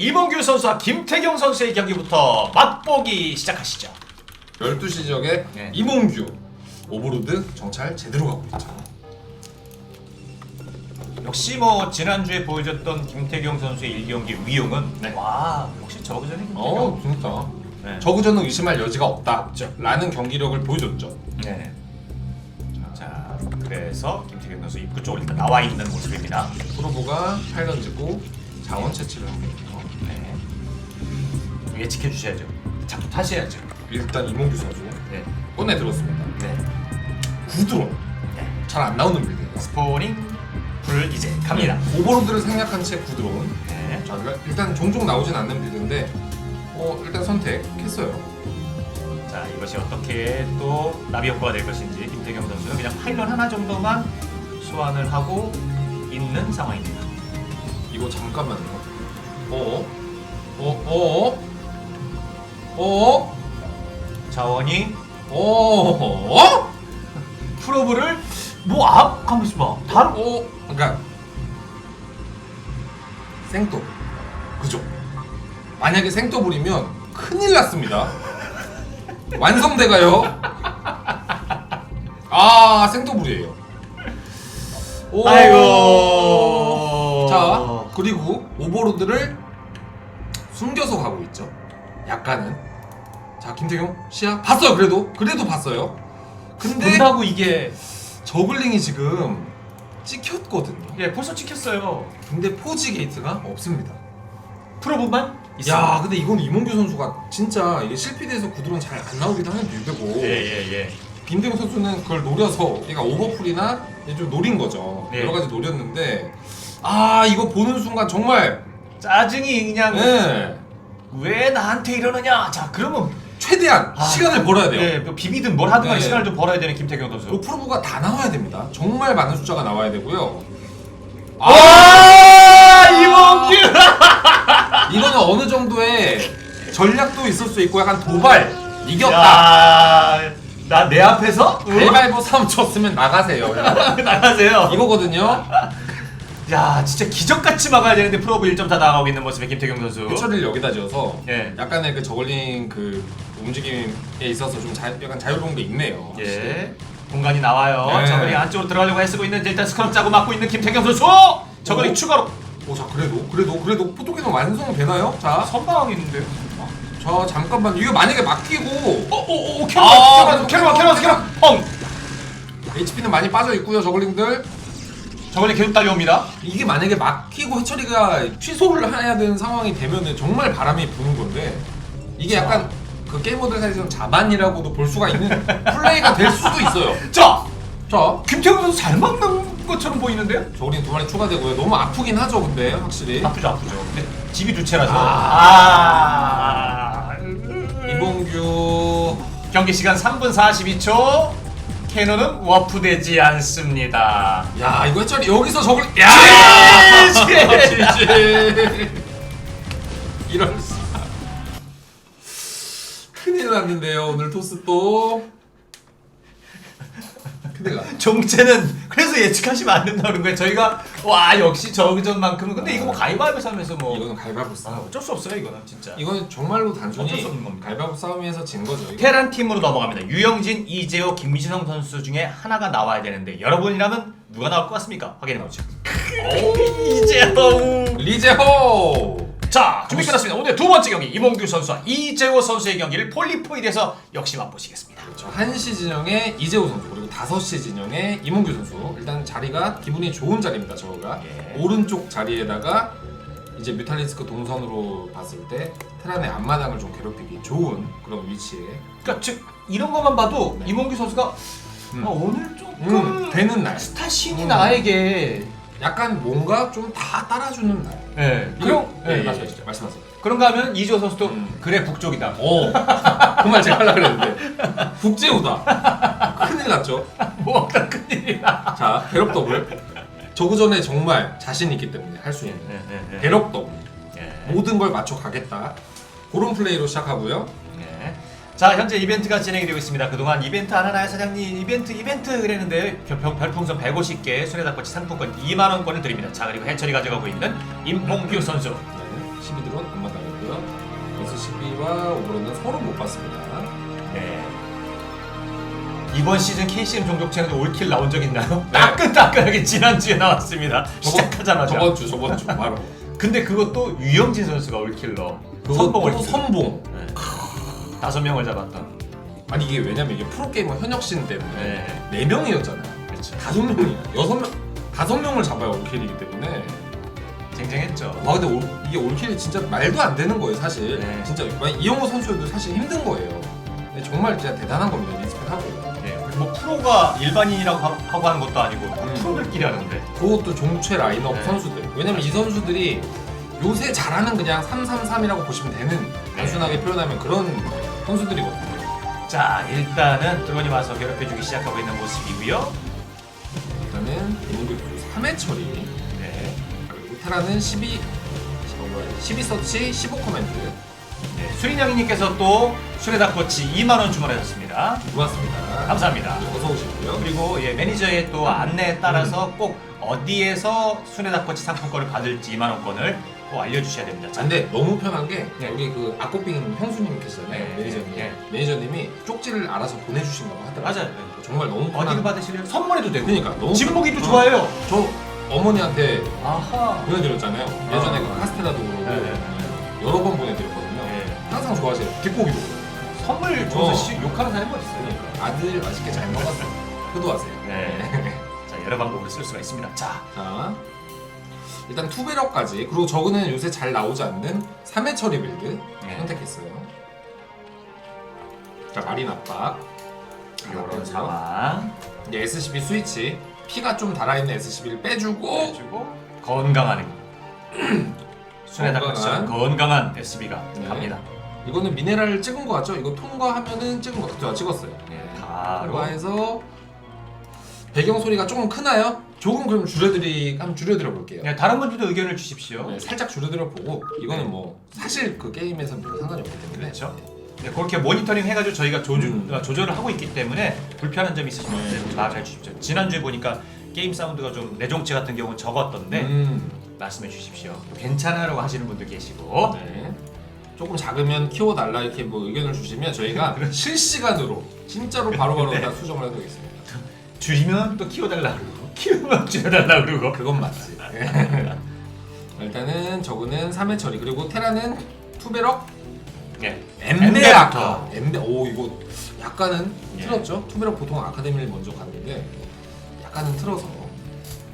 이몽규 선수와 김태경 선수의 경기부터 맛보기 시작하시죠. 12시 지역에 네. 이몽규 오버로드 정찰 제대로 가고 있죠. 역시 뭐 지난주에 보여줬던 김태경 선수의 1경기 위용은 네. 와 역시 저그전의 김태경. 어, 진짜. 네. 저그전은 의심할 여지가 없다. 라는 경기력을 보여줬죠. 네. 자 그래서 김태경 선수 입구 쪽으로 일단 나와 있는 모습입니다. 프로보가 8던 짓고 자원 채취를. 네. 예측해 주셔야죠. 자꾸 타셔야죠. 일단 이몽규 선수 네. 꺼내 들었습니다. 네. 구드론 네. 잘 안 나오는 빌드예요. 스포닝 불 이제 갑니다. 오버로드를 생략한 채 구드론. 네. 자, 일단 종종 나오진 않는 빌드인데 어, 일단 선택했어요. 자 이것이 어떻게 또 나비 효과가 될 것인지 김태경 선수는 그냥 파일럿 하나 정도만 소환을 하고 있는 상황입니다. 이거 잠깐만요. 어? 어? 어? 어? 자원이 어? 프로브를 뭐앞 가만 있어봐. 다른 어? 그러니까 생더블. 그죠? 만약에 생더블이면 큰일 났습니다. 완성돼가요. 아 생더블이에요. 오. 아이고. 자 그리고 오버로드를 숨겨서 가고 있죠. 약간은. 자 김태경 시야 봤어요. 그래도 그래도 봤어요. 근데 본다고 이게 저글링이 지금 찍혔거든요. 예 벌써 찍혔어요. 근데 포지 게이트가 없습니다. 있어요. 야, 근데 이건 이몽규 선수가 진짜 이게 실피드에서 구드론 잘 안 나오기도 하는 빌드고 예예 예. 김대웅 선수는 그걸 노려서 그러니까 오버풀이나 이제 좀 노린 거죠. 네. 여러 가지 노렸는데 아 이거 보는 순간 정말 짜증이 그냥 예, 왜 나한테 이러느냐. 자 그러면 최대한 아, 시간을 벌어야 돼요. 예, 뭐 비비든 뭘 하든 간에 네. 시간을 좀 벌어야 되는 김태경 선수. 그 프로브가 다 나와야 됩니다. 정말 많은 숫자가 나와야 되고요. 아 이몽규. 이거는 어느 정도의 전략도 있을 수 있고 약간 도발 이겼다. 나 내 앞에서 가위바위보 싸움 쳤으면 나가세요. 나가세요. 이거거든요. 야 진짜 기적같이 막아야 되는데 프로브 1점 다 나가고 있는 모습의 김태경 선수. 해처리를 여기다 지어서 예. 약간의 그 저글링 그 움직임에 있어서 좀 자, 약간 자유로운 게 있네요. 예. 공간이 나와요. 네. 저글이 안쪽으로 들어가려고 애쓰고 있는데 일단 스크럼 짜고 막고 있는 김태경 선수. 저글이 오. 추가로 오, 자 그래도 그래도 그래도 포토기는 완성되나요? 자, 선방 있는데. 자 잠깐만 이게 만약에 막히고 오오오 아, 캐럿 캐럿 캐럿 캐럿 펑. HP는 많이 빠져 있고요 저글링들 저글이 계속 달려옵니다. 이게 만약에 막히고 해처리가 취소를 해야 되는 상황이 되면은 정말 바람이 부는 건데 이게 자. 약간 그 게이머들 사이에서는 자반이라고도 볼 수가 있는 플레이가 될 수도 있어요. 자 자, 김태경 선수 잘 막는 것처럼 보이는데요? 저글링 두 마리 추가되고요. 너무 아프긴 하죠, 근데 확실히. 아프죠 아프죠. 근데 집이 두 채라서. 아. 아. 이봉규 경기 시간 3분 42초. 캐논은 워프되지 않습니다. 야 이거 해처리 여기서 저글 야! 지지 이럴 수 큰일 났는데요 오늘 토스 또 큰일 종채는 그래서 예측하시면 안 된다는 거예요. 저희가 와 역시 저그전만큼은 근데 이거 뭐 가위바위보 하면서 뭐 이거는 갈바보 아, 싸움 어쩔 수 없어요 이거는 진짜. 이거는 정말로 단순히 어쩔 수 없는 겁니다. 갈바보 싸움에서 진 거죠 이거. 테란 팀으로 넘어갑니다. 유영진, 이재호, 김민성 선수 중에 하나가 나와야 되는데 여러분이라면 누가 나올 것 같습니까? 확인해 보죠. 이재호. 리제호 자 준비 끝났습니다. 오늘 두 번째 경기 이몽규 선수와 이재호 선수의 경기를 폴리포이드에서 역시 맛보시겠습니다. 저 1시 진영의 이재호 선수 그리고 5시 진영의 이몽규 선수 일단 자리가 기분이 좋은 자리입니다 저가 예. 오른쪽 자리에다가 이제 뮤탈리스크 동선으로 봤을 때 테란의 앞마당을 좀 괴롭히기 좋은 그런 위치에 그러니까 즉 이런 것만 봐도 네. 이몽규 선수가 음. 아, 오늘 조금 음, 되는 날 스타신이 음. 나에게 약간 뭔가 좀 다 따라주는 날 네. 그럼 그럼 예, 네, 예, 말씀하시죠. 예, 말씀하세요 그런가 하면 이재호 선수도 음. 그래 북쪽이다. 오, 그말 제가 하려고 그랬는데 북제우다 큰일 났죠 뭐가 큰일이야. 자 괴롭 더블 저그 전에 정말 자신 있기 때문에 할 수 있는 네, 네, 네. 괴롭 더블 예. 모든 걸 맞춰 가겠다. 그런 플레이로 시작하고요. 네. 자 현재 이벤트가 진행이 되고 있습니다. 그동안 이벤트 안 하나요 사장님? 이벤트 이벤트 그랬는데 별- 별- 별풍선 150개 손에다꽂이 상품권 2만 원권을 드립니다. 자 그리고 해철이 가져가고 있는 임봉규 선수. 네, 12드론 오버로드와 오버로드는 서로 못 봤습니다. 네. 이번 시즌 KCM 종족체는 올킬 나온 적 있나요? 네. 따끈따끈하게 지난주에 나왔습니다. 저번- 시작하자마자. 저번 주 저번 주 바로 근데 그것도 유영진 선수가 올킬러. 그것도 선봉을 킬. 선봉. 네. 다섯 명을 잡았던. 아니 이게 왜냐면 이게 프로게이머 현역신 때문에 네. 네 명이었잖아요. 그렇죠. 다섯 명이 여섯 명 다섯 명을 잡아야 올킬이기 때문에 쟁쟁했죠. 와 근데 올, 이게 올킬이 진짜 말도 안 되는 거예요 사실. 네. 진짜 만약 이영호 선수도 사실 힘든 거예요. 근데 정말 진짜 대단한 겁니다 리스펙하고. 네. 그리고 뭐 프로가 일반인이라고 하- 하고 하는 것도 아니고 음. 프로들끼리 하는데. 그것도 종최 라인업 네. 선수들. 왜냐면 이 선수들이 요새 잘하는 그냥 333이라고 보시면 되는 네. 단순하게 표현하면 그런 선수들이거든요. 자 일단은 드론이 와서 괴롭혀주기 시작하고 있는 모습이고요. 일단은 이문규 3회 처리. 네. 그리고 테라는 12 12 서치 15 코멘트. 네. 수린영희님께서 또 수레다 코치 2만 원 주문하셨습니다. 고맙습니다. 감사합니다. 어서 오시고요. 그리고 예, 매니저의 또 안내에 따라서 꼭 어디에서 수레다 코치 상품권을 받을지 2만 원권을 꼭 알려주셔야 됩니다. 아, 근데 너무 편한 게 네. 여기 그 아코빙 형수님 계시잖아요. 네, 매니저님. 네, 매니저님이 쪽지를 알아서 보내주신다고 하더라고요. 맞아요. 정말 너무 편한. 어디로 받으실래요? 선물해도 되고. 그러니까 너무 진목이도 편- 좋아요. 저 어머니한테 아하. 보내드렸잖아요. 예전에 아. 그 카스테라도 그러고 네, 네, 여러 번 보내드렸거든요. 네. 항상 좋아하세요. 뒷고기도. 선물 줘서 어. 시- 욕하는 사람이 어디 있어요? 그러니까 아들 맛있게 잘 먹었어. 효도하세요. 네. 자 여러 방법으로 쓸 수가 있습니다. 자 자 일단 투베럭까지 그리고 저거는 요새 잘 나오지 않는 3회 처리 빌드 네. 선택했어요. 자 마린 압박. 이런 상황 이제 SCB 스위치 피가 좀 달아있는 SCB를 빼주고 해주고 건강한 코치 건강한. 건강한 SB가 네. 갑니다. 이거는 미네랄 찍은 거 같죠? 이거 통과하면은 찍은 거 같죠? 찍었어요. 네, 바로 통과해서 배경 소리가 조금 크나요? 조금 그럼 줄여드리 한번 줄여드려 볼게요. 네, 다른 분들도 의견을 주십시오. 네, 살짝 줄여드려 보고 이거는 뭐 사실 그 게임에서 별 상관이 없기 때문에 그렇죠. 네, 그렇게 모니터링 해가지고 저희가 조절, 음. 어, 조절을 하고 있기 때문에 불편한 점이 있으시면 네. 말해 주십시오. 지난주에 보니까 게임 사운드가 좀 내종치 같은 경우는 적었던데 음, 말씀해 주십시오. 괜찮아라고 하시는 분들 계시고 네. 조금 작으면 키워달라 이렇게 뭐 의견을 주시면 저희가 실시간으로 진짜로 바로바로 네. 다 수정을 해드리겠습니다. 줄이면 또 키워달라 그러고 키우면 줄여달라 그러고. 그건 맞지. 일단은 저거는 3회 처리. 그리고 테라는 투베럭? 네. 엠베 아카. 엠베 오 이거 약간은 예. 틀었죠? 투베럭 보통 아카데미를 먼저 갔는데 약간은 틀어서.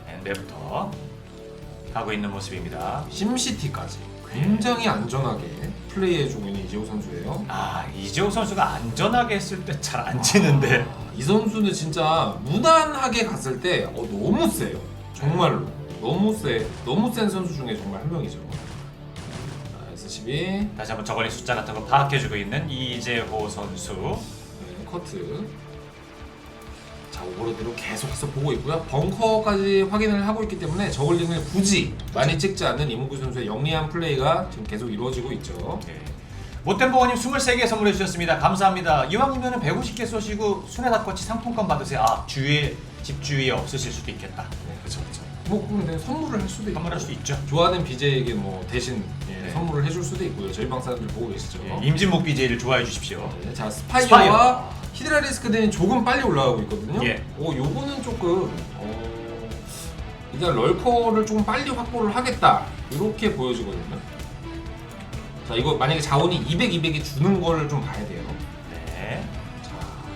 엔데부터 가고 있는 모습입니다. 심시티까지. 굉장히 안전하게 플레이해주고 있는 이재호 선수예요. 아 이재호 선수가 안전하게 했을 때 잘 안 치는데. 이 선수는 진짜 무난하게 갔을 때 어, 너무 세요. 정말로. 너무 세 너무 센 선수 중에 정말 한 명이죠. 자, S12 다시 한번 저번에 숫자 같은 거 파악해주고 있는 이재호 선수. 네, 커트. 자 오버로드로 계속해서 보고 있고요. 벙커까지 확인을 하고 있기 때문에 저글링을 굳이 많이 찍지 않는 이문구 선수의 영리한 플레이가 지금 계속 이루어지고 있죠. 네. 못템버거님 23개 선물해 주셨습니다. 감사합니다. 이왕이면 150개 쏘시고 순회닭꼬치 상품권 받으세요. 아 주위에 집 주위에 없으실 수도 있겠다. 네, 그렇죠, 그렇죠. 뭐 근데 선물을 할 수도 있고 선물할 수 있죠. 좋아하는 BJ에게 뭐 대신 예, 네. 선물을 해줄 수도 있고요. 저희 방 사람들 보고 계시죠. 예, 임진목 BJ를 좋아해 주십시오. 네, 자 스파이어와 스파이어. 히드라 리스크들이 조금 빨리 올라가고 있거든요. 예. 오 요거는 조금 어, 일단 럴커를 조금 빨리 확보를 하겠다 이렇게 보여지거든요. 자 이거 만약에 자원이 200, 200이 주는 거를 좀 봐야 돼요. 네. 자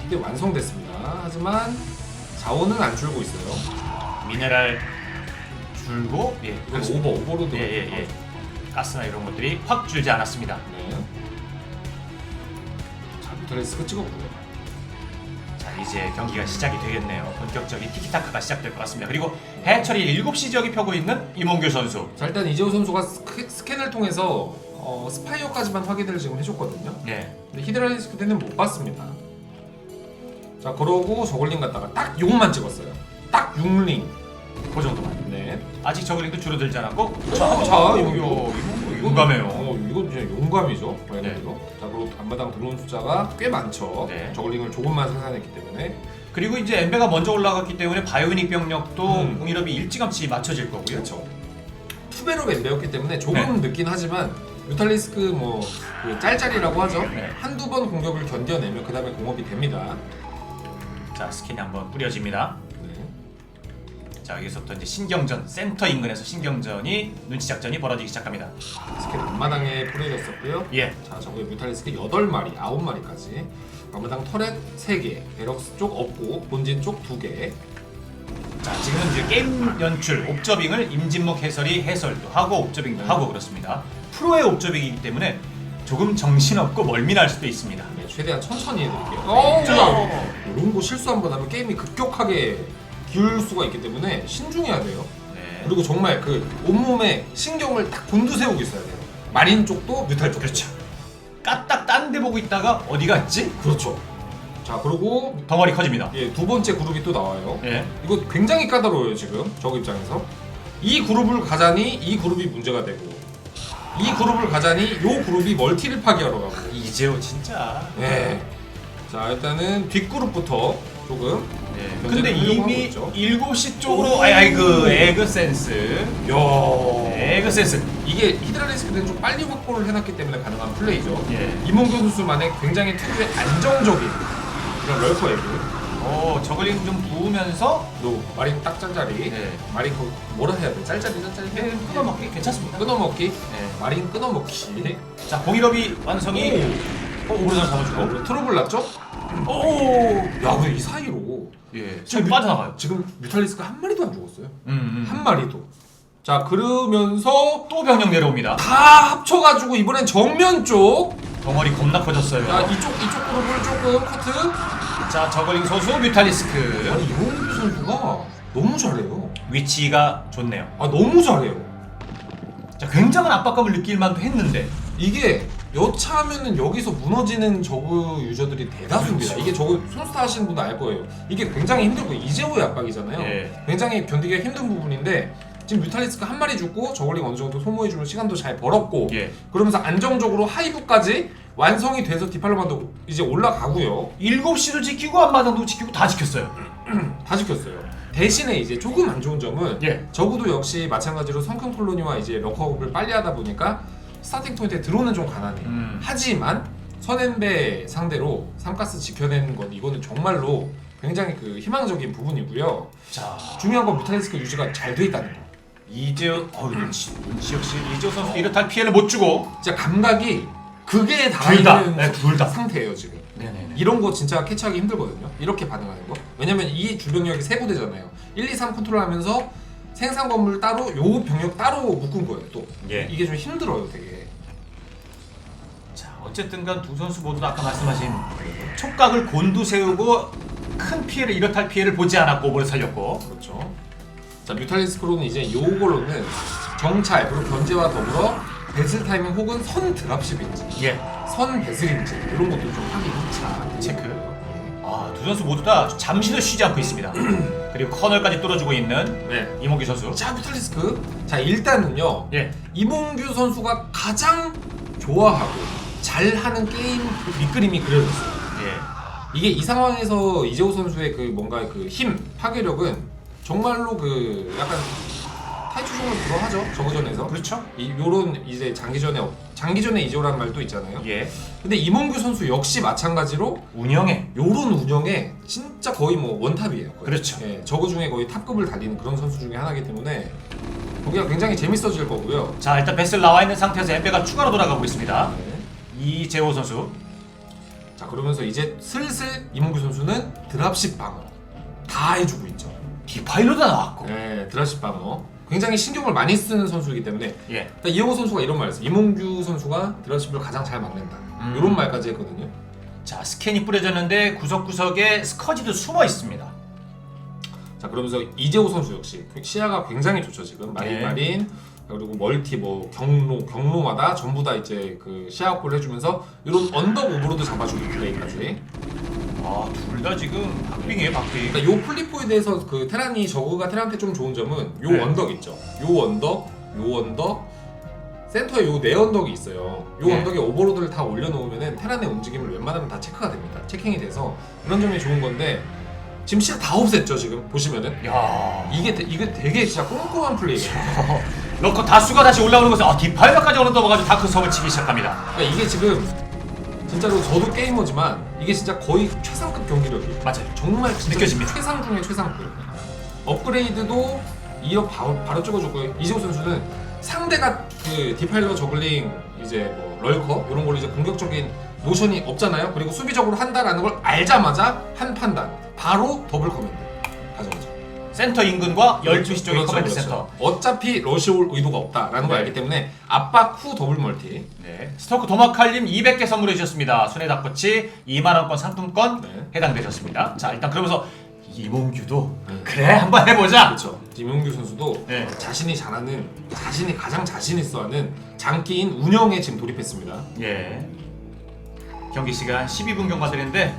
이게 완성됐습니다. 하지만 자원은 안 줄고 있어요. 미네랄 줄고 예. 이건 오버 오버로드. 예, 예, 예. 가스나 이런 것들이 확 줄지 않았습니다. 네. 자 뮤탈리스크 찍었고요. 자 이제 경기가 시작이 되겠네요. 본격적인 티키타카가 시작될 것 같습니다. 그리고 해철이 7시 지역이 펴고 있는 이몽규 선수. 자 일단 이재호 선수가 스캐, 스캔을 통해서 어, 스파이어까지만 확인을 지금 해줬거든요. 네. 근데 히드라리스크 때는 못 봤습니다. 자 그러고 저글링 갔다가 딱 6만 찍었어요. 딱 6링. 그 정도만. 네. 아직 저글링도 줄어들지 않았고. 자, 자, 이거 이거 용감해요. 어, 이거 진짜 용감이죠. 말대로. 자 그리고 앞마당 들어온 숫자가 꽤 많죠. 네. 저글링을 조금만 생산했기 때문에. 그리고 이제 엠베가 먼저 올라갔기 때문에 바이오닉 병력도 음. 공일업이 일찌감치 맞춰질 거고요. 그렇죠. 투베로 엠베였기 때문에 조금 네. 늦긴 하지만 뮤탈리스크 뭐 그 짤짤이라고 하죠. 네. 한두 번 공격을 견뎌내면 그 다음에 공업이 됩니다. 자 스킨이 한번 뿌려집니다. 네. 자 여기서부터 이제 신경전 센터 인근에서 신경전이 눈치 작전이 벌어지기 시작합니다. 스킬 앞마당에 뿌려졌었고요. 예. 자, 저거 뮤탈리스크 8마리, 9마리까지. 앞마당 터렛 3개, 베럭스 쪽 없고 본진 쪽 2개. 자 지금은 이제 게임 연출 옵저빙을 임진묵 해설이 해설도 하고 옵저빙도 하고 그렇습니다. 프로의 옵저빙이기 때문에 조금 정신없고 멀미날 수도 있습니다. 네, 최대한 천천히 해드릴게요. 어, 자, 어. 이런 거 실수 한번 하면 게임이 급격하게 기울 수가 있기 때문에 신중해야 돼요. 네. 그리고 정말 그 온몸에 신경을 딱 곤두세우고 있어야 돼요. 마린 쪽도 뮤탈 쪽도. 그렇죠. 까딱 딴 데 보고 있다가 어디 갔지? 그렇죠. 자, 그리고 덩어리 커집니다. 예, 두 번째 그룹이 또 나와요. 예. 이거 굉장히 까다로워요 지금 적 입장에서 이 그룹을 가자니 이 그룹이 문제가 되고 이 그룹을 가자니 요 그룹이 멀티를 파괴하러 가고 이재호 진짜. 네. 자 일단은 뒷그룹부터 조금 네. 견제를 근데 이미 하고 7시 쪽으로 아이, 아이 그 에그 센스. 야 에그 센스. 이게 히드라리스크는 좀 빨리 확보를 해놨기 때문에 가능한 플레이죠 예. 이몽규 선수만의 굉장히 특유의 안정적인 그런 럴커 에그 어, 저글링 좀 부으면서 또 마린 딱 짤짤이 네. 마린 거 뭐라 해야 돼 짤짤이 짤짤이 예, 끊어먹기 괜찮습니다. 끊어먹기 네. 마린 끊어먹기 자, 공일업이 완성이 어, 오브르전 잡아주고. 어, 트러블 났죠? 오! 야, 왜이 사이로 예. 지금 빠져나가요. 지금 뮤탈리스크가 한 마리도 안 죽었어요. 음, 음. 한 마리도. 자, 그러면서 또 병력 내려옵니다. 다 합쳐가지고 이번엔 정면 쪽. 덩어리 겁나 커졌어요. 자, 이쪽 이쪽 그룹을 조금 커트. 자, 저글링 소수 뮤탈리스크. 아니 이용규 선수가 너무 잘해요. 위치가 좋네요. 아, 너무 잘해요. 자, 굉장한 압박감을 느낄 만도 했는데. 이게 여차하면은 여기서 무너지는 저그 유저들이 대다수입니다. 그렇죠. 이게 저거 손스타 하시는 분도 알 거예요. 이게 굉장히 힘들고 이재호의 압박이잖아요. 예. 굉장히 견디기가 힘든 부분인데 지금 뮤탈리스크 한 마리 죽고 저걸링 어느 정도 소모해주는 시간도 잘 벌었고 예. 그러면서 안정적으로 하이브까지 완성이 돼서 디팔로만도 이제 올라가고요. 7시도 지키고 앞마당도 지키고 다 지켰어요. 다 지켰어요. 대신에 이제 조금 안 좋은 점은 예. 적어도 역시 마찬가지로 성큼 콜로니와 이제 럭커업을 빨리 하다 보니까 스타팅 포인트에 들어오는 좀 가난해. 음. 하지만 선앤배 상대로 삼가스 지켜내는 건 이거는 정말로 굉장히 그 희망적인 부분이고요. 자, 중요한 건 뮤탈리스크 유지가 잘 돼 있다는 거. 이재호 어, 눈치, 눈치 역시 이재호 선수 이렇다 피해를 못 주고. 진짜 감각이 극에 둘 다. 달하는 네, 둘 다. 상태예요 지금. 네네네. 이런 거 진짜 캐치하기 힘들거든요. 이렇게 반응하는 거. 왜냐면 이 주병력이 세 부대잖아요. 1, 2, 3 컨트롤하면서 생산 건물 따로 요 병력 따로 묶은 거예요. 또 예. 이게 좀 힘들어요, 되게. 자, 어쨌든간 두 선수 모두 다 아까 말씀하신 촉각을 곤두 세우고 큰 피해를 이렇다 할 피해를 보지 않았고 오버를 살렸고. 그렇죠. 자 뮤탈리스크로는 이제 요걸로는 정찰 그리고 견제와 더불어 배슬 타이밍 혹은 선 드랍십인지 예. 선 배슬인지 이런 것도 좀 확인 차 체크. 두 선수 모두 다 잠시도 쉬지 않고 있습니다. 그리고 커널까지 뚫어주고 있는 네. 이몽규 선수. 자 뮤탈리스크 자 일단은요 예. 이몽규 선수가 가장 좋아하고 잘하는 게임 그 밑그림이 그려졌어요. 예. 이게 이 상황에서 이재호 선수의 그 뭔가 그 힘 파괴력은 정말로 그 약간 타이투종을 들어하죠 저그전에서 그렇죠? 이 요런 이제 장기전에 장기전에 이재호란 말도 있잖아요. 예. 근데 이몽규 선수 역시 마찬가지로 운영에 요런 운영에 진짜 거의 뭐 원탑이에요. 거의. 그렇죠. 예, 저그 중에 거의 탑급을 달리는 그런 선수 중에 하나이기 때문에 보기가 굉장히 재밌어질 거고요. 자 일단 베슬 나와 있는 상태에서 엠베가 추가로 돌아가고 있습니다. 네. 이재호 선수. 자 그러면서 이제 슬슬 이몽규 선수는 드랍십 방어 다 해주고 있죠. 디파일러도 나왔고. 네, 드랍십 방어 굉장히 신경을 많이 쓰는 선수이기 때문에 예. 그러니까 이영호 선수가 이런 말을 했어요. 이몽규 선수가 드랍십을 가장 잘 막는다. 음. 이런 말까지 했거든요. 자 스캔이 뿌려졌는데 구석구석에 스커지도 숨어 있습니다. 자 그러면서 이재호 선수 역시 시야가 굉장히 좋죠 지금 마린 네. 마린 그리고 멀티 뭐 경로 경로마다 전부 다 이제 그 시야 확보를 해주면서 이런 언덕 오브로드 잡아주는 플레이까지 아 둘 다 지금 박빙이에요 박빙. 그러니까 요 플리포에 대해서 그 테란이 저그가 테란한테 좀 좋은 점은 요 네. 언덕 있죠 요 언덕 요 언덕 센터에 요 네 언덕이 있어요 요 네. 언덕에 오버로드를 다 올려놓으면 테란의 움직임을 웬만하면 다 체크가 됩니다 체킹이 돼서 그런 점이 좋은 건데 지금 시야 다 없앴죠 지금 보시면은 야. 이게 되- 이게 되게 진짜 꼼꼼한 플레이예요. 넣고 다수가 다시 올라오는 것은 아, 디파일러까지 오는 넘어가지고 다크 섬을 치기 시작합니다. 그러니까 이게 지금 진짜로 저도 게이머지만 이게 진짜 거의 최상급 경기력이에요. 맞아요. 정말 진짜 느껴집니다. 최상 중에 최상급. 업그레이드도 이어 바로, 바로 찍어줬고요. 이재호 선수는 상대가 그 디파일러 저글링 이제 뭐 럴커 이런 걸로 이제 공격적인 모션이 없잖아요. 그리고 수비적으로 한다라는 걸 알자마자 한 판단 바로 더블 커맨드. 센터 인근과 12시 쪽의 그렇죠, 커맨드 그렇죠. 센터. 어차피 러시 올 의도가 없다라는 걸 네. 알기 때문에 압박 후 더블 멀티. 네. 스토크 도마칼님 200개 선물해 주셨습니다. 순회 닭꼬치 2만 원권 상품권 네. 해당되셨습니다. 자 일단 그러면서 이몽규도 네. 그래 한번 해보자. 그렇죠. 김용규 선수도 네. 자신이 잘하는 자신이 가장 자신 있어하는 장기인 운영에 지금 돌입했습니다. 예. 경기 시간 12분 경과드리는데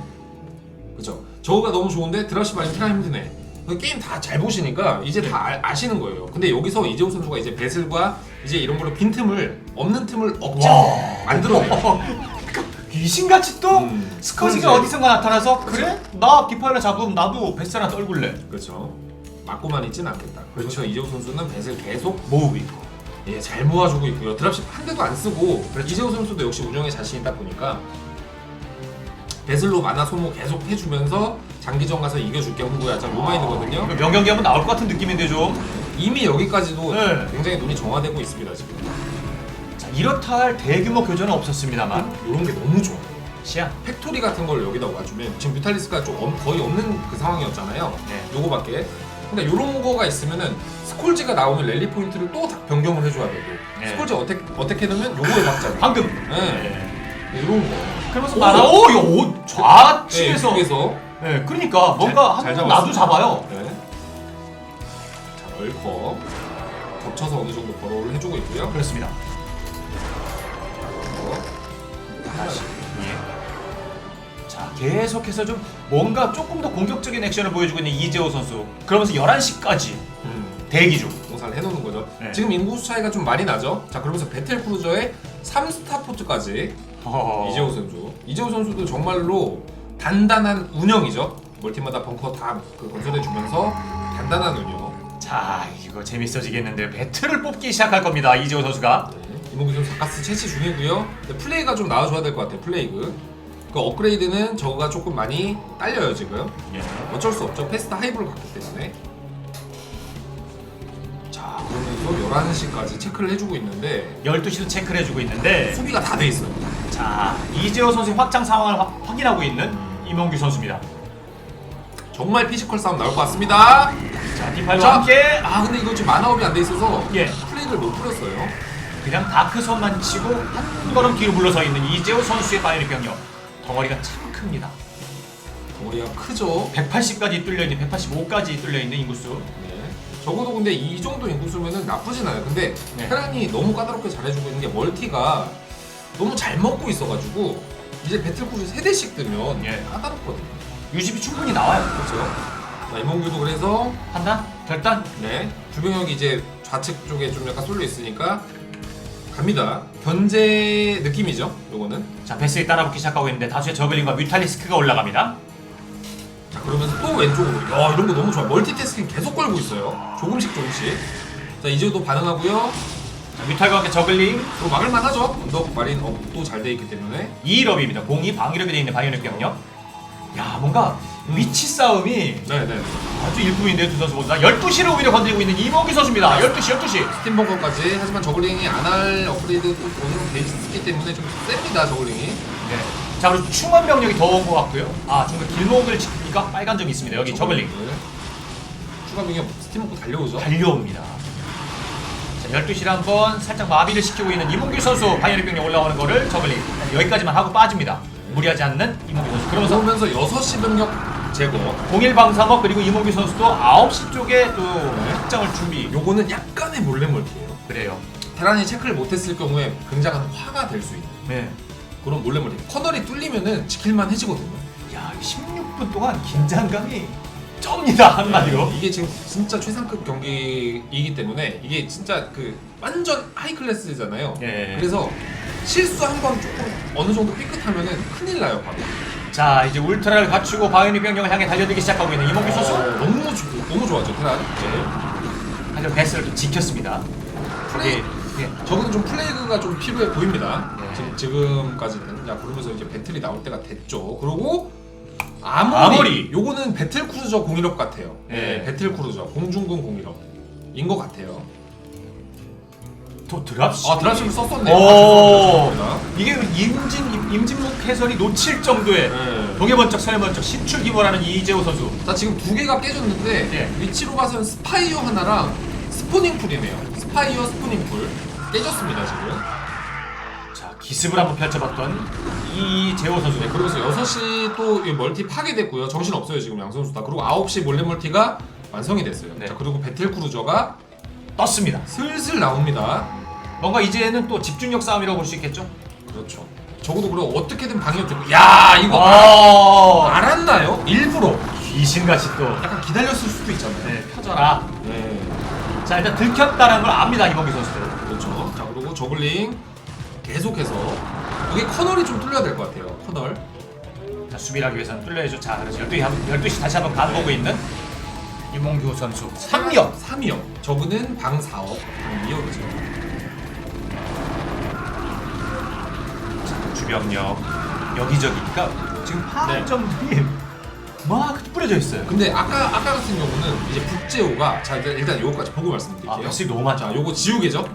그렇죠. 저거가 너무 좋은데 드라시 많이 피나 힘드네. 그 게임 다 잘 보시니까 이제 다 아, 시는 거예요. 근데 여기서 이재호 선수가 이제 배슬과 이제 이런 걸로 빈 틈을 없는 틈을 억지로 와. 만들어내요. 귀신같이 또 음, 스커지가 스커지. 어디선가 나타나서 그래? 나 디파일러 잡으면 나도 베스 하나 떨굴래. 그렇죠. 맞고만 있진 않겠다. 그렇죠. 이재호 선수는 배슬 계속 모으고 있고. 예, 잘 모아주고 있고요. 드랍십 한 대도 안 쓰고 그렇죠. 이재호 선수도 역시 운영에 자신 있다 보니까 배슬로 만화 소모 계속 해주면서 장기전 가서 이겨줄게 홍구야. 자, 요마인드거든요. 이거 명경기 한번 나올 것 같은 느낌인데 좀. 이미 여기까지도 네. 굉장히 눈이 정화되고 있습니다 지금. 자, 이렇다 할 대규모 교전은 없었습니다만 이런 게 너무 좋아. 시야. 팩토리 같은 걸 여기다 와주면 지금 뮤탈리스가 좀 엄- 거의 없는 그 상황이었잖아요. 네. 요거밖에. 그러니까 요런 거가 있으면은 스콜지가 나오면 랠리 포인트를 또 다 변경을 해줘야 되고 네. 스콜지 어떻게 넣으면 요거에 막잖아. 방금. 네. 이런 거. 그러면서 오! 말아. 오, 이거 오, 좌측에서. 네, 이쪽에서 네, 그러니까 뭔가 잘 한번. 나도 잡아요. 네. 자, 럴커 겹쳐서 어느 정도 버로우를 해주고 있고요. 그렇습니다. 어, 다시. 예. 자, 계속해서 좀 뭔가 조금 더 공격적인 액션을 보여주고 있는 이재호 선수. 그러면서 11시까지 음, 대기 중. 공사를 해놓는 거죠. 네. 지금 인구수 차이가 좀 많이 나죠. 자, 그러면서 배틀 크루저의 3스타 포트까지 어... 이재호 선수. 이재호 선수도 정말로 단단한 운영이죠. 멀티마다 벙커 다 그 건설해 주면서 단단한 운영. 자, 이거 재밌어지겠는데 배틀을 뽑기 시작할 겁니다. 이재호 선수가. 네. 이몽규 선수 가스 채취 중이고요. 근데 플레이가 좀 나와줘야 될 것 같아요. 플레이그. 그 업그레이드는 저거가 조금 많이 딸려요 지금. 예. 어쩔 수 없죠. 패스트 하이브를 갔기 때문에. 자, 그러면서 11시까지 체크를 해주고 있는데 12시도 체크를 해주고 있는데 수비가 다 돼 있어요. 자 이재호 선수의 확장 상황을 확- 확인하고 있는 이몽규 선수입니다. 정말 피지컬 싸움 나올 것 같습니다. 자 자, 함께 아 근데 이거 지금 만화업이 안 돼 있어서 예. 플레이를 못 풀었어요. 그냥 다크선만 치고 한 걸음 뒤로 물러서 있는 이재호 선수의 바이오닉 병력 덩어리가 참 큽니다. 덩어리가 크죠. 180까지 뚫려 있는 185까지 뚫려 있는 인구수. 네. 적어도 근데 이 정도 인구수면은 나쁘진 않아요. 근데 네. 테란이 너무 까다롭게 잘해주고 있는 게 멀티가 너무 잘 먹고 있어가지고 이제 배틀크루 세 대씩 뜨면 예. 까다롭거든요. 유집이 충분히 나와요. 그렇죠. 자, 이몽규도 그래서 판단? 결단? 네 주병혁이 이제 좌측 쪽에 좀 약간 쏠려 있으니까 갑니다. 견제 느낌이죠. 요거는. 자 베스에 따라붙기 시작하고 있는데 다수의 저글링과 뮤탈리스크가 올라갑니다. 자 그러면서 또 왼쪽으로. 야 이런 거 너무 좋아. 멀티태스킹 계속 걸고 있어요. 조금씩 조금씩. 자 이제도 반응하고요. 자, 뮤탈과 함께 저글링 또 막을 만 하죠. 언덕 마린 업도 잘 돼 있기 때문에. 2럽입니다. 공이 방위력이 되어 있는 바이오닉 병력. 야 뭔가 음. 위치 싸움이 네네. 아주 일품인데요 두 선수보다 12시를 오히려 건드리고 있는 이몽규 선수입니다 12시 12시 스팀벙커까지 하지만 저글링이 안 할 업그레이드 또돼 있기 때문에 좀 셉니다 저글링이. 네. 자 그리고 충원 병력이 더 온 것 같고요 아 중간 길목을 지키니까 빨간 점이 있습니다 여기 저글링 네. 추가 병력 스팀벙커 달려오죠. 달려옵니다 자 12시를 한번 살짝 마비를 시키고 있는 이몽규 선수 바이오닉 병력 올라오는 거를 저글링 여기까지만 하고 빠집니다 무리하지 않는 이몽규 선수 그러면서 그러면서 6시 병력 제거. 공일 방사목 그리고 이몽규 선수도 9시 쪽에 또 확장을 준비 요거는 약간의 몰래 멀티예요. 그래요 테란이 체크를 못했을 경우에 굉장한 화가 될 수 있는 네. 그런 몰래 멀티. 커널이 뚫리면은 지킬만 해지거든요. 야 16분 동안 긴장감이 쩝니다 한마디로 이게 지금 진짜 최상급 경기이기 때문에 이게 진짜 그 완전 하이 클래스잖아요. 예. 그래서 실수 한 번 조금 어느 정도 삐끗하면은 큰일 나요, 바로. 자 이제 울트라를 갖추고 바이오닉 병력을 향해 달려들기 시작하고 있는 이몽규 선수 어, 너무 좋, 너무 좋아죠, 테란. 네. 하지만 베스를 또 지켰습니다 플레이 예. 저거는 좀 플레이그가 좀 필요해 보입니다. 네. 지금 지금까지는 야 그러면서 이제 배틀이 나올 때가 됐죠. 그리고 아머리, 아머리. 요거는 배틀 크루저 공일업 같아요. 네. 네. 배틀 크루저 공중군 공일업인 것 같아요. 또 드랍십. 아 드랍십을 썼었네요. 오. 아, 이게 임진 임- 임진묵 해설이 놓칠 정도의 네. 동해 번쩍 서해 번쩍 신출 기모라는 이재호 선수. 자 지금 두 개가 깨졌는데 예. 위치로 봐서는 스파이어 하나랑 스포닝 풀이네요. 스파이어 스포닝 풀 깨졌습니다 지금. 자 기습을 한번 펼쳐봤던 이재호 선수. 네, 그러면서 6시 또이 멀티 파괴됐고요. 정신 없어요 지금 양 선수 다. 그리고 9시 몰래 멀티가 완성이 됐어요. 네. 자 그리고 배틀 크루저가 떴습니다. 슬슬 나옵니다. 뭔가 이제는 또 집중력 싸움이라고 볼 수 있겠죠? 그렇죠. 적어도 그리고 어떻게든 방역 되고 야 이거 아, 알았나요? 일부러 귀신같이 또 약간 기다렸을 수도 있잖아요. 네, 펴져라. 네. 자 일단 들켰다는 걸 압니다 이범기 선수들. 그렇죠. 자 그리고 저글링 계속해서 이게 커널이 좀 뚫려야 될 것 같아요. 커널. 자 수비를 하기 위해서는 뚫려야죠. 자 그래서 12시, 한- 12시 다시 한번 간보고 있는 이몽규 선수 3력. 3위업. 저그는 방 4업, 방 2업이죠. 주병력 여기저기니까 지금 파점들이 막 뿌려져 있어요. 근데 아까 아까 같은 경우는 이제 북제호가 자 일단, 일단 요거까지 보고 말씀드릴게요. 아, 뱃슬이 너무 많죠. 자 요거 지우개죠.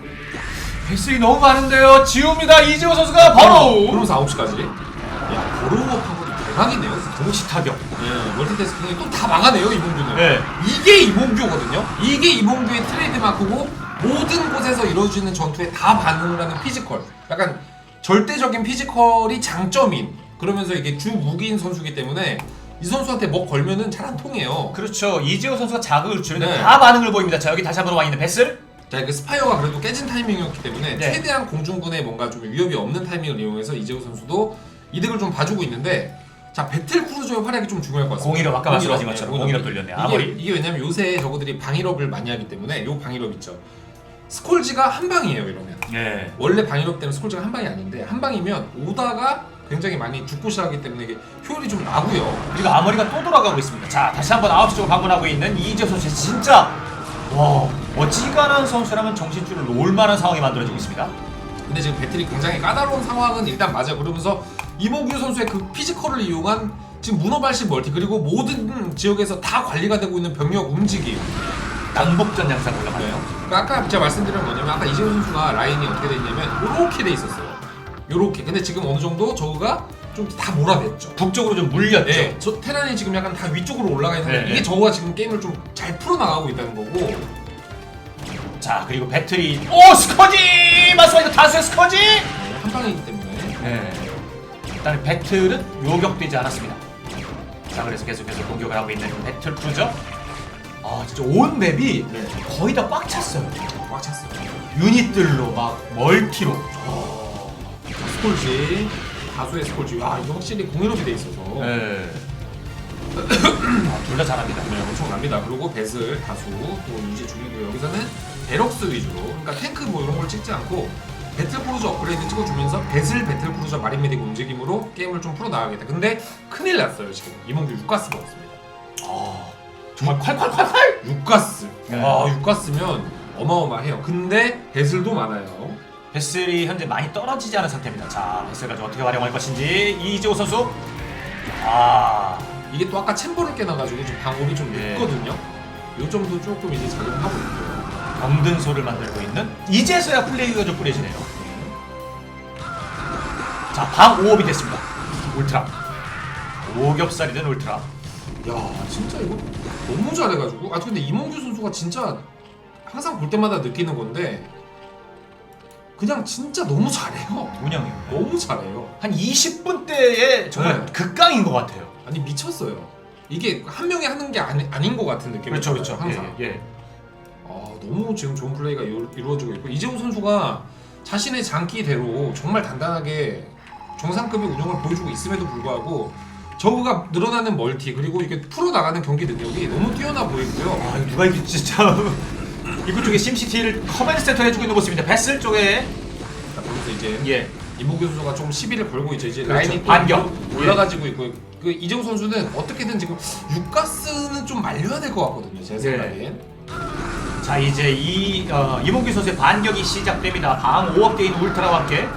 뱃슬이 너무 많은데요. 지웁니다. 이재호 선수가 바로 그러면서 9시까지. 야 보로업하고 대박이네요. 동시 타격. 예, 멀티태스킹이 또 다 막아내요 이몽규는. 네. 이게 이몽규거든요. 이게 이몽규의 트레이드 마크고 모든 곳에서 이루어지는 전투에 다 반응을 하는 피지컬. 약간 절대적인 피지컬이 장점인. 그러면서 이게 주 무기인 선수기 때문에 이 선수한테 뭐 걸면은 잘 안 통해요. 그렇죠. 이재호 선수가 자극을 주는데 네. 다 반응을 보입니다. 자 여기 다시 한번 와 있는 뱃슬. 자, 그 스파이어가 그래도 깨진 타이밍이었기 때문에 네. 최대한 공중군에 뭔가 좀 위협이 없는 타이밍을 이용해서 이재호 선수도 이득을 좀 봐주고 있는데 자 배틀 크루저의 활약이 좀 중요할 것 같습니다. 공일업, 아까 말씀하신 공일업, 것처럼 네, 공일업 돌렸네. 이게, 아무리. 이게 왜냐면 요새 저거들이 방일업을 많이 하기 때문에 요 방일업 있죠. 스콜지가 한 방이에요 이러면 예. 원래 방일업 때문에 스콜지가 한 방이 아닌데 한 방이면 오다가 굉장히 많이 죽고 시작하기 때문에 이게 효율이 좀 나고요. 그리고 아머리가 또 돌아가고 있습니다. 자 다시 한번 9시 쪽으로 방문하고 있는 이재호 선수 진짜 와 어지간한 선수라면 정신줄을 놓을 만한 상황이 만들어지고 있습니다. 근데 지금 배틀이 굉장히 까다로운 상황은 일단 맞아요. 그러면서 이몽규 선수의 그 피지컬을 이용한 지금 문어발식 멀티 그리고 모든 지역에서 다 관리가 되고 있는 병력 움직임. 남북전 양상 네. 올라가네요. 그러니까 아까 제가 말씀드린 건 뭐냐면 아까 이재호 선수가 라인이 어떻게 돼 있냐면 요렇게 돼 있었어요. 요렇게. 근데 지금 어느 정도 저거가 좀 다 몰아냈죠. 북쪽으로 좀 물렸죠. 네, 저 테란이 지금 약간 다 위쪽으로 올라가 있는데 네, 이게 네. 저거가 지금 게임을 좀 잘 풀어나가고 있다는 거고 자 그리고 배터리 오 스커지 맞습니다. 다수의 스커지. 네, 한 방이기 때문에 네. 일단 배틀은 요격되지 않았습니다. 자 그래서 계속해서 공격을 하고 있는 배틀 크루저. 아 진짜 온 맵이 네. 거의 다 꽉 찼어요. 꽉 찼어요. 유닛들로 막 멀티로. 스콜지 다수의 스콜지 와 이거 확실히 공일업이 돼 있어서 네. 아, 둘다 잘합니다. 네, 엄청납니다. 그리고 배슬 다수 또 유지 중이고 여기서는 베럭스 위주로 그러니까 탱크 뭐 이런 걸 찍지 않고 배틀 크루저 업그레이드 찍어주면서 배슬 배틀 크루저 마린 메딕 움직임으로 게임을 좀 풀어 나가겠다. 근데 큰일 났어요 지금 이몽규 육가스가 없습니다. 아, 정말 콸콸콸콸! 육가스. 네. 아 육가스면 어마어마해요. 근데 배슬도 많아요. 베슬이 현재 많이 떨어지지 않은 상태입니다. 자, 베슬 가지고 어떻게 활용할 것인지 이재호 선수. 아, 이게 또 아까 챔버를 깨놔가지고 지금 방업이 좀 네. 늦거든요. 요 점도 조금 이제 작용하고 있고요. 병든 소를 만들고 있는 이제서야 플레이가 좀 뿌려지네요. 자, 방 5업이 됐습니다. 울트라. 오겹살이 된 울트라. 야 진짜 이거 너무 잘해가지고 아 근데 이몽규 선수가 진짜 항상 볼 때마다 느끼는 건데 그냥 진짜 너무 잘해요 운영이. 너무 잘해요 한 20분 대에 정말 네. 극강인 것 같아요. 아니 미쳤어요 이게 한 명이 하는 게 아니, 아닌 것 같은 느낌 그렇죠, 그렇죠. 항상 예, 예. 아 너무 지금 좋은 플레이가 이루, 이루어지고 있고 이재호 선수가 자신의 장기대로 정말 단단하게 정상급의 운영을 보여주고 있음에도 불구하고 저우가 늘어나는 멀티 그리고 이게 풀어 나가는 경기 능력이 너무 뛰어나 보이고요 아, 이거 누가 이렇게 진짜 입구 쪽에 심시티를 커맨드 센터 해주고 있는 모습입니다. 베슬 쪽에 자, 거기서 이제 예. 이몽규 선수가 좀 시비를 걸고 있죠. 이제 그렇죠. 라인이 또 반격. 올라가지고 있고 그 이재호 선수는 어떻게든 지금 육가스는 좀 말려야 될 것 같거든요. 제 네. 생각엔. 자 이제 이 어, 이몽규 선수의 반격이 시작됩니다. 방 5억 개인 울트라와 함께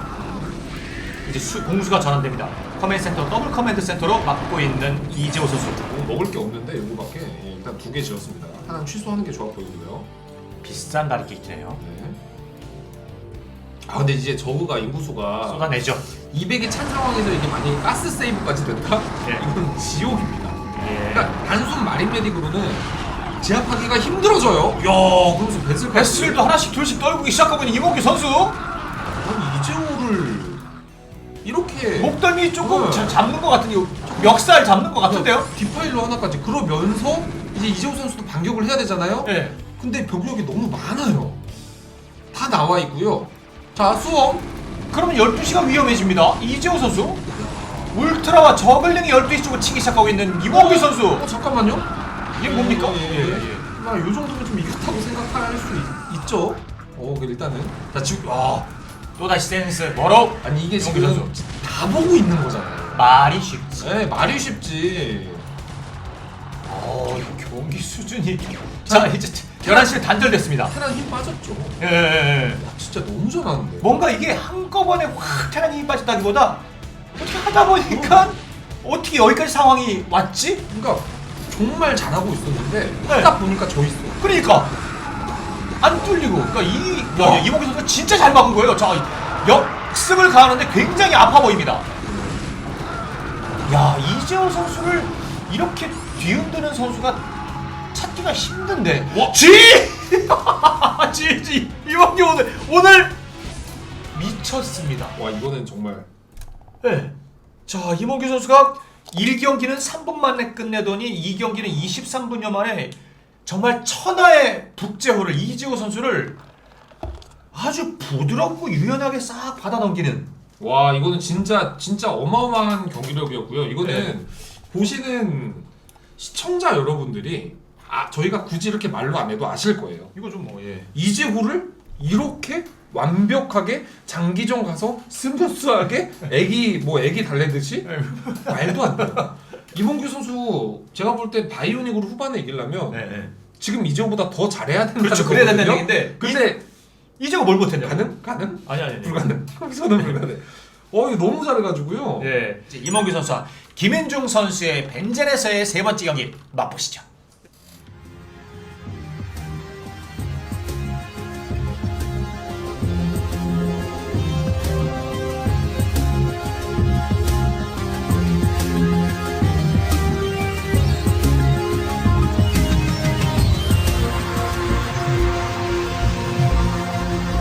이제 수, 공수가 전환됩니다. 커맨드 센터 더블 커맨드 센터로 맡고 있는 이재호 선수. 뭐 먹을 게 없는데 요거밖에 예, 일단 두 개 지었습니다. 하나 는 취소하는 게 좋아 보이고요. 비싼 다리킥이네요. 네. 아 근데 이제 저그가 인구수가 쏟아내죠. 200이 찬 상황에서 이게 만약에 가스 세이브까지 된다? 예. 이건 지옥입니다. 예. 그러니까 단순 마린 메딕으로는 제압하기가 힘들어져요. 야, 그러면서 배슬까지. 베스들도 하나씩 둘씩 떨구기 시작하고 있는 이몽규 선수. 아니 이재호를 이렇게 목덜미 조금 네. 자- 잡는 것 같은 이 멱살 잡는 것 같은데요? 디파일러 하나까지 그러면서 이제 이재호 선수도 반격을 해야 되잖아요. 예. 근데 병력이 너무 많아요. 다 나와 있고요. 자, 수험. 그러면 12시가 위험해집니다. 이재호 선수. 울트라와 저글링이 12시 쪽으로 치기 시작하고 있는 이몽규 선수. 어, 잠깐만요. 이게 뭡니까? 예, 예, 예. 나요 정도면 좀 이겼다고 생각할 수 있, 죠 어, 그 일단은 자 지금 와 또다시 센스 뭐로? 아니 이게 지금 선수. 다 보고 있는 거잖아요. 말이 쉽지. 네, 말이 쉽지. 어, 이 경기 수준이. 자, 이제 11시에 단절됐습니다. 테란 힘 빠졌죠. 예, 예, 예. 야, 진짜 너무 잘하는데. 뭔가 이게 한꺼번에 확 테란이 힘 빠졌다기보다 어떻게 하다 보니까 어떻게 여기까지 상황이 왔지? 그러니까 정말 잘하고 있었는데 네. 하다 보니까 져 있어. 그러니까 안 뚫리고 그러니까 이 와. 야, 이몽규 선수가 진짜 잘 막은 거예요. 자 역습을 가하는데 굉장히 아파 보입니다. 야 이재호 선수를 이렇게 뒤흔드는 선수가 찾기가 힘든데. 와. 지! 지, 지 이몽규 오늘 오늘 미쳤습니다. 와 이거는 정말 네. 자 이몽규 선수가 1경기는 3분 만에 끝내더니 2경기는 23분여 만에 정말 천하의 북제호를 이지호 선수를 아주 부드럽고 유연하게 싹 받아 넘기는 와 이거는 진짜 진짜 어마어마한 경기력이었고요. 이거는 네. 보시는 시청자 여러분들이 아 저희가 굳이 이렇게 말로 안 해도 아실 거예요. 이거 좀 뭐 예. 이재호를 이렇게 완벽하게 장기전 가서 스무스하게 애기 뭐 애기 달래듯이 말도 안 돼요. 이몽규 선수 제가 볼 때 바이오닉으로 후반에 이기려면 네, 네. 지금 이재호보다 더 잘해야 된다는 그렇죠. 그래야 된다는 거거든요. 얘기인데 근데 이재호 뭘 못했냐? 가능? 가능? 아니 아니 아니. 불가능. 여기서는 불가능. 어 이거 너무 잘해가지고요. 예. 이제 이몽규 선수와 김현중 선수의 벤젠에서의 세 번째 경기 맛보시죠.